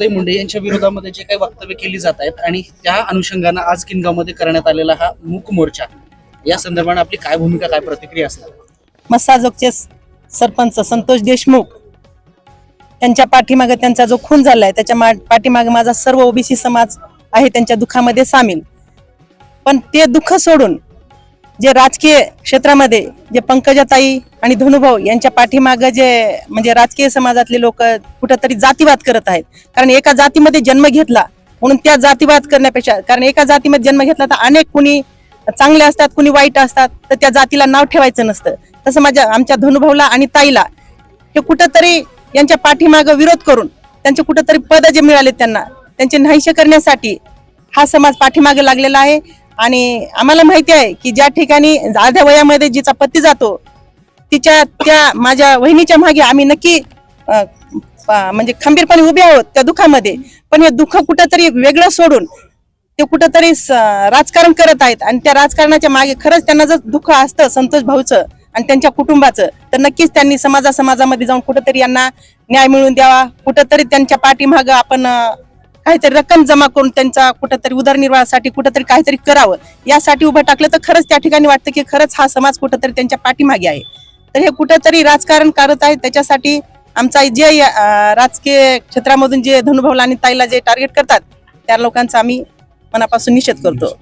पंकजाताई मुंडे यांच्या विरोधामध्ये जे काही वक्तव्य केली जात आहेत आणि त्या अनुषंगानं आज किनगावमध्ये करण्यात आलेला हा मूक मोर्चा या संदर्भात आपली काय भूमिका काय प्रतिक्रिया असणार? मस्साजोगचे सरपंच संतोष देशमुख त्यांच्या पाठीमागे त्यांचा जो खून झालाय त्याच्या पाठीमागे माझा सर्व ओबीसी समाज आहे त्यांच्या दुःखामध्ये सामील. पण ते दुःख सोडून जे राजकीय क्षेत्रामध्ये जे पंकजाताई आणि धनुभाऊ यांच्या पाठीमागं जे म्हणजे राजकीय समाजातले लोक कुठंतरी जातीवाद करत आहेत. कारण एका जातीमध्ये जन्म घेतला म्हणून त्या जातीवाद करण्यापेक्षा कारण एका जातीमध्ये जन्म घेतला तर अनेक कुणी चांगले असतात कुणी वाईट असतात तर त्या जातीला नाव ठेवायचं नसतं. तसं माझ्या आमच्या धनुभाऊला आणि ताईला हे कुठंतरी यांच्या पाठीमागं विरोध करून त्यांचे कुठंतरी पद जे मिळाले त्यांना त्यांचे नाहीशे करण्यासाठी हा समाज पाठीमागे लागलेला आहे. आणि आम्हाला माहिती आहे की ज्या ठिकाणी अर्ध्या वयामध्ये जिचा पती जातो तिच्या त्या माझ्या वहिनीच्या मागे आम्ही नक्की म्हणजे खंबीरपणे उभे आहोत त्या दुःखामध्ये. पण हे दुःख कुठंतरी वेगळं सोडून ते कुठंतरी राजकारण करत आहेत आणि त्या राजकारणाच्या मागे खरंच त्यांना जर दुःख असतं संतोष भाऊचं आणि त्यांच्या कुटुंबाचं तर नक्कीच त्यांनी समाजा समाजामध्ये जाऊन कुठंतरी यांना न्याय मिळवून द्यावा. कुठंतरी त्यांच्या पाठीमागं आपण काहीतरी रक्कम जमा करून त्यांचा कुठंतरी उदरनिर्वाहासाठी कुठंतरी काहीतरी करावं. यासाठी उभं टाकलं तर खरंच त्या ठिकाणी वाटतं की खरंच हा समाज कुठंतरी त्यांच्या पाठीमागे आहे. तर हे कुठंतरी राजकारण करत आहे. त्याच्यासाठी आमचा जे राजकीय क्षेत्रामधून जे धनुभाऊला आणि ताईला जे टार्गेट करतात त्या लोकांचा आम्ही मनापासून निषेध करतो.